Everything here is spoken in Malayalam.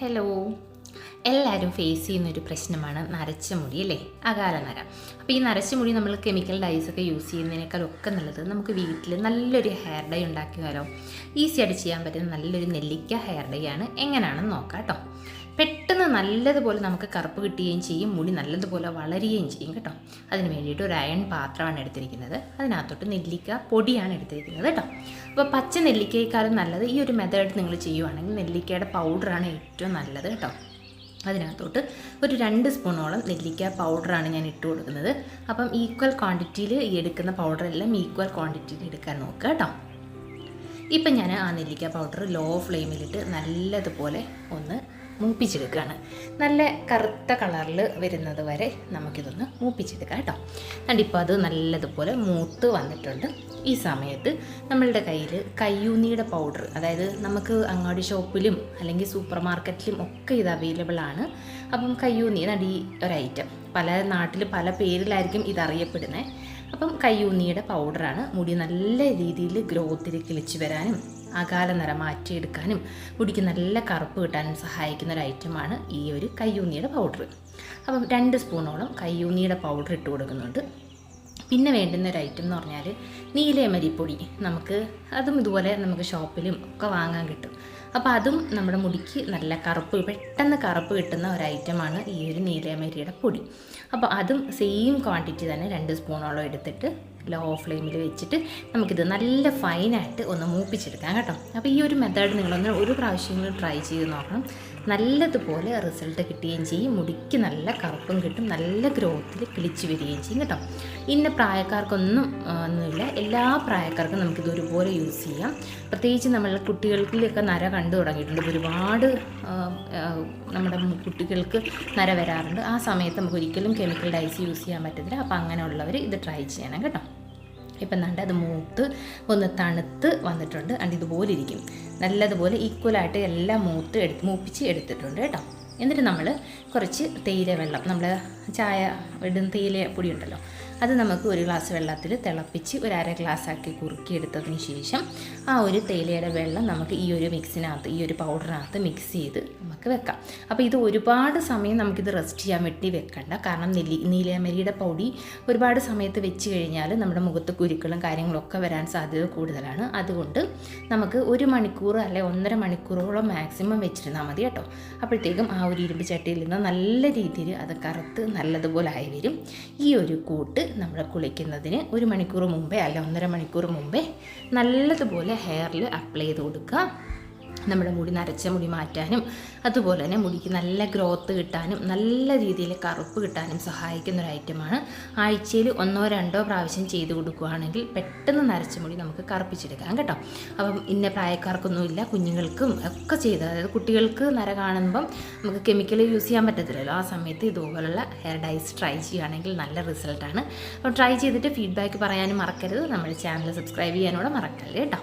ഹലോ എല്ലാവരും ഫേസ് ചെയ്യുന്ന ഒരു പ്രശ്നമാണ് നരച്ച മുടി അല്ലേ? അകാല നര. അപ്പോൾ ഈ നരച്ച മുടി നമ്മൾ കെമിക്കൽ ഡൈസ് ഒക്കെ യൂസ് ചെയ്യുന്നതിനേക്കാളൊക്കെ നല്ലത് നമുക്ക് വീട്ടിൽ നല്ലൊരു ഹെയർ ഡൈ ഉണ്ടാക്കിയാലോ? ഈസി ആയിട്ട് ചെയ്യാൻ പറ്റുന്ന നല്ലൊരു നെല്ലിക്ക ഹെയർ ഡൈ ആണ്. എങ്ങനെയാണെന്ന് നോക്കാം കേട്ടോ പെട്ടെന്ന് നല്ലതുപോലെ നമുക്ക് കറുപ്പ് കിട്ടുകയും ചെയ്യും മുടി നല്ലതുപോലെ വളരുകയും ചെയ്യും കേട്ടോ. അതിന് വേണ്ടിയിട്ട് ഒരു അയൺ പാത്രമാണ് എടുത്തിരിക്കുന്നത്. അതിനകത്തോട്ട് നെല്ലിക്ക പൊടിയാണ് എടുത്തിരിക്കുന്നത് കേട്ടോ. അപ്പോൾ പച്ച നെല്ലിക്കയേക്കാളും നല്ലത് ഈ ഒരു മെത്തേഡ് നിങ്ങൾ ചെയ്യുവാണെങ്കിൽ നെല്ലിക്കയുടെ പൗഡറാണ് ഏറ്റവും നല്ലത് കേട്ടോ. അതിനകത്തോട്ട് ഒരു രണ്ട് സ്പൂണോളം നെല്ലിക്ക പൗഡറാണ് ഞാൻ ഇട്ട് കൊടുക്കുന്നത്. അപ്പം ഈക്വൽ ക്വാണ്ടിറ്റിയിൽ ഈ എടുക്കുന്ന പൗഡറെല്ലാം ഈക്വൽ ക്വാണ്ടിറ്റിയിൽ എടുക്കാൻ നോക്കുക കേട്ടോ. ഇപ്പം ഞാൻ ആ നെല്ലിക്ക പൗഡർ ലോ ഫ്ലെയിമിലിട്ട് നല്ലതുപോലെ ഒന്ന് മൂപ്പിച്ചെടുക്കുകയാണ്. നല്ല കറുത്ത കളറിൽ വരുന്നത് വരെ നമുക്കിതൊന്ന് മൂപ്പിച്ചെടുക്കാം കേട്ടോ. കണ്ടിപ്പോൾ അത് നല്ലതുപോലെ മൂത്ത് വന്നിട്ടുണ്ട്. ഈ സമയത്ത് നമ്മളുടെ കയ്യിൽ കയ്യൂന്നിയുടെ പൗഡർ അതായത് നമുക്ക് അങ്ങാടി ഷോപ്പിലും അല്ലെങ്കിൽ സൂപ്പർ മാർക്കറ്റിലും ഒക്കെ ഇത് അവൈലബിൾ ആണ്. അപ്പം കയ്യൂന്നി നടി ഒരൈറ്റം പല നാട്ടിൽ പല പേരിലായിരിക്കും ഇത് അറിയപ്പെടുന്നത് അപ്പം കയ്യൂന്നിയുടെ പൗഡറാണ് മുടി നല്ല രീതിയിൽ ഗ്രോത്തിൽ കിളിച്ചു വരാനും അകാല നിറം മാറ്റിയെടുക്കാനും മുടിക്ക് നല്ല കറുപ്പ് കിട്ടാനും സഹായിക്കുന്ന ഒരു ഐറ്റമാണ് ഈ ഒരു കയ്യൂന്നിയുടെ പൗഡർ. അപ്പം രണ്ട് സ്പൂണോളം കയ്യൂന്നിയുടെ പൗഡർ ഇട്ട് കൊടുക്കുന്നുണ്ട്. പിന്നെ വേണ്ടുന്ന ഒരു ഐറ്റം എന്ന് പറഞ്ഞാൽ നീലയമരിപ്പൊടി നമുക്ക് അതും ഇതുപോലെ നമുക്ക് ഷോപ്പിലും ഒക്കെ വാങ്ങാൻ കിട്ടും. അപ്പോൾ അതും നമ്മുടെ മുടിക്ക് നല്ല കറുപ്പ് പെട്ടെന്ന് കറുപ്പ് കിട്ടുന്ന ഒരു ഐറ്റമാണ് ഈ ഒരു നീലയമരിയുടെ പൊടി. അപ്പോൾ അതും സെയിം ക്വാണ്ടിറ്റി തന്നെ രണ്ട് സ്പൂണോളം എടുത്തിട്ട് ലോ ഫ്ലെയിമിൽ വെച്ചിട്ട് നമുക്കിത് നല്ല ഫൈനായിട്ട് ഒന്ന് മൂപ്പിച്ചെടുക്കാം കേട്ടോ. അപ്പോൾ ഈ ഒരു മെത്തേഡ് നിങ്ങളൊന്ന് ഒരു പ്രാവശ്യം ട്രൈ ചെയ്ത് നോക്കണം. നല്ലതുപോലെ റിസൾട്ട് കിട്ടുകയും ചെയ്യും. മുടിക്ക് നല്ല കറുപ്പും കിട്ടും. നല്ല ഗ്രോത്തിൽ കിളിച്ച് വരികയും ചെയ്യും കേട്ടോ. ഇന്ന പ്രായക്കാർക്കൊന്നും ഒന്നുമില്ല. എല്ലാ പ്രായക്കാർക്കും നമുക്കിത് ഒരുപോലെ യൂസ് ചെയ്യാം. പ്രത്യേകിച്ച് നമ്മൾ കുട്ടികൾക്കൊക്കെ നര കണ്ടു തുടങ്ങിയിട്ടുണ്ട്. ഒരുപാട് നമ്മുടെ കുട്ടികൾക്ക് നര വരാറുണ്ട്. ആ സമയത്ത് നമുക്ക് ഒരിക്കലും കെമിക്കൽ ഡൈസ് യൂസ് ചെയ്യാൻ പറ്റത്തില്ല. അപ്പോൾ അങ്ങനെയുള്ളവർ ഇത് ട്രൈ ചെയ്യണം കേട്ടോ. ഇപ്പം നണ്ട് അത് മൂത്ത് ഒന്ന് തണുത്ത് വന്നിട്ടുണ്ട്. അണ്ട് ഇതുപോലെ ഇരിക്കും. നല്ലതുപോലെ ഈക്വലായിട്ട് എല്ലാം മൂത്ത് എടുത്ത് മൂപ്പിച്ച് എടുത്തിട്ടുണ്ട് കേട്ടോ. എന്നിട്ട് നമ്മൾ കുറച്ച് തേയില വെള്ളം നമ്മൾ ചായ ഇടുന്ന തേയില പൊടി ഉണ്ടല്ലോ അത് നമുക്ക് ഒരു ഗ്ലാസ് വെള്ളത്തിൽ തിളപ്പിച്ച് ഒരു അര ഗ്ലാസ് ആക്കി കുറുക്കി എടുത്തതിന് ശേഷം ആ ഒരു തേയിലയുടെ വെള്ളം നമുക്ക് ഈ ഒരു മിക്സിനകത്ത് ഈ ഒരു പൗഡറിനകത്ത് മിക്സ് ചെയ്ത് നമുക്ക് വെക്കാം. അപ്പോൾ ഇത് ഒരുപാട് സമയം നമുക്കിത് റെസ്റ്റ് ചെയ്യാൻ വേണ്ടി വെക്കണ്ട. കാരണം നെല്ലി നീലയമരിയുടെ പൊടി ഒരുപാട് സമയത്ത് വെച്ച് കഴിഞ്ഞാൽ നമ്മുടെ മുഖത്ത് കുരുക്കളും കാര്യങ്ങളൊക്കെ വരാൻ സാധ്യത കൂടുതലാണ്. അതുകൊണ്ട് നമുക്ക് ഒരു മണിക്കൂർ അല്ലെ ഒന്നര മണിക്കൂറോളം മാക്സിമം വെച്ചിരുന്നാൽ മതി കേട്ടോ. അപ്പോഴത്തേക്കും ആ ഒരു ഇരുമ്പ് ചട്ടിയിൽ നിന്ന് നല്ല രീതിയിൽ അത് കറുത്ത് നല്ലതുപോലെ ആയി വരും. ഈ ഒരു കൂട്ട് നമ്മൾ കുളിക്കുന്നതിന് ഒരു മണിക്കൂർ മുമ്പേ അല്ല ഒന്നര മണിക്കൂർ മുമ്പേ നല്ലതുപോലെ ഹെയറിൽ അപ്ലൈ ചെയ്ത് കൊടുക്കുക. നമ്മുടെ മുടി നരച്ച മുടി മാറ്റാനും അതുപോലെ തന്നെ മുടിക്ക് നല്ല ഗ്രോത്ത് കിട്ടാനും നല്ല രീതിയിൽ കറുപ്പ് കിട്ടാനും സഹായിക്കുന്ന ഒരു ഐറ്റമാണ് ആഴ്ചയിൽ ഒന്നോ രണ്ടോ പ്രാവശ്യം ചെയ്ത് കൊടുക്കുകയാണെങ്കിൽ പെട്ടെന്ന് നരച്ച മുടി നമുക്ക് കറുപ്പിച്ചെടുക്കാം കേട്ടോ. അപ്പം ഇന്ന പ്രായക്കാർക്കൊന്നുമില്ല കുഞ്ഞുങ്ങൾക്കും ഒക്കെ ചെയ്ത് അതായത് കുട്ടികൾക്ക് നര കാണുമ്പം നമുക്ക് കെമിക്കൽ യൂസ് ചെയ്യാൻ പറ്റത്തില്ലല്ലോ. ആ സമയത്ത് ഇതുപോലുള്ള ഹെയർ ഡൈസ് ട്രൈ ചെയ്യുകയാണെങ്കിൽ നല്ല റിസൾട്ടാണ് അപ്പം ട്രൈ ചെയ്തിട്ട് ഫീഡ്ബാക്ക് പറയാനും മറക്കരുത്. നമ്മുടെ ചാനൽ സബ്സ്ക്രൈബ് ചെയ്യാനോടെ മറക്കല്ലേ കേട്ടോ.